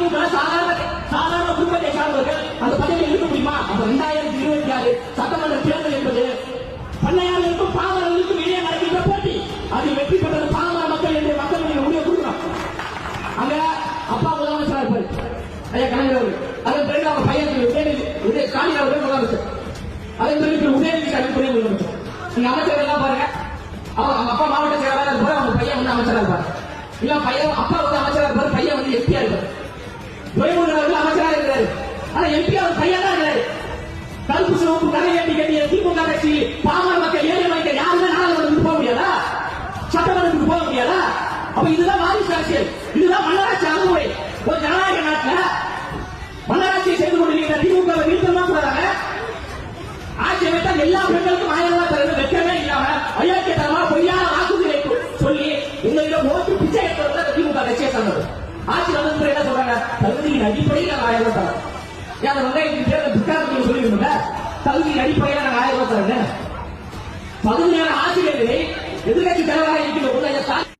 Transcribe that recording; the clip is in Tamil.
அதிமுக சாதாரண சாதாரண குடும்பத்தை சார்ந்தவர்கள் அந்த பதவியில் இருக்க முடியுமா? அப்ப ரெண்டாயிரத்தி இருபத்தி ஆறு சட்டமன்ற தேர்தல் என்பது பண்ணையாளர்களுக்கும் பாமரர்களுக்கும் இடையே நடக்கின்ற போட்டி. அதில் வெற்றி பெற்றது பாமர மக்கள் என்று மக்கள் நீங்க முடிவு கொடுக்கணும். அங்க அப்பா முதலமைச்சரா இருப்பாரு. ஐயா கலைஞர் அவர்கள். அதன் பிறகு அவங்க பையன் உதயநிதி உதய ஸ்டாலின் அவர்கள் முதலமைச்சர். அதன் பிறகு உதயநிதி ஸ்டாலின் துணை முதலமைச்சர். நீங்க அமைச்சர் எல்லாம் பாருங்க. அவங்க அப்பா மாவட்ட செயலாளர் இருப்பாரு அவங்க பையன் வந்து அமைச்சரா இருப்பாரு. இல்ல பையன் அப்பா வந்து அமைச்சரா இருப்பாரு பையன் வந்து எம்பியா இருப்பாரு. துரைமுருகன் அவர்கள் அமைச்சரா இருக்கிறாரு. ஆனா எம்பி அவர் பையன் தான் இருக்கிறாரு. கருப்பு சிவப்பு கதை எம்பி கட்டிய திமுக கட்சி பாமர மக்கள் ஏழை மக்கள் யாருமே நாடாளுமன்றத்துக்கு போக முடியாதா? சட்டமன்றத்துக்கு போக முடியாதா? அப்ப இதுதான் வாரிசு அரசியல். இதுதான் மன்னராட்சி அணுகுமுறை ஒரு ஜனநாயக நாட்டில் மன்னராட்சியை செய்து கொண்டிருக்கிற திமுக வீழ்த்தம் தான் கூடாதாங்க ஆட்சி அமைத்தால் எல்லா பெண்களுக்கும் ஆயிரம் ரூபாய் தருவது வெட்கமே இல்லாம அயோக்கியத்தனமா பொய்யான வாக்குறுதிகளை சொல்லி உங்களிடம் ஓட்டு பிச்சை எடுத்தவர்கள் திமுக கட்சியை சார்ந்தது ஆட்சி வந்தது என்ன சொல்றாங்க? தகுதியின் அடிப்படையில் நாங்கள் ஆயிரம் ரூபாய் தரோம். ஏன் அந்த வெங்காயத்துக்கு பேர் புக்கார் நீங்க சொல்லிருந்தோம்ல தகுதியின் அடிப்படையில் நாங்கள் ஆயிரம் ரூபாய் தரேன் பகுதியான ஆசிரியர்களை எதிர்கட்சி தலைவராக இருக்கிற போது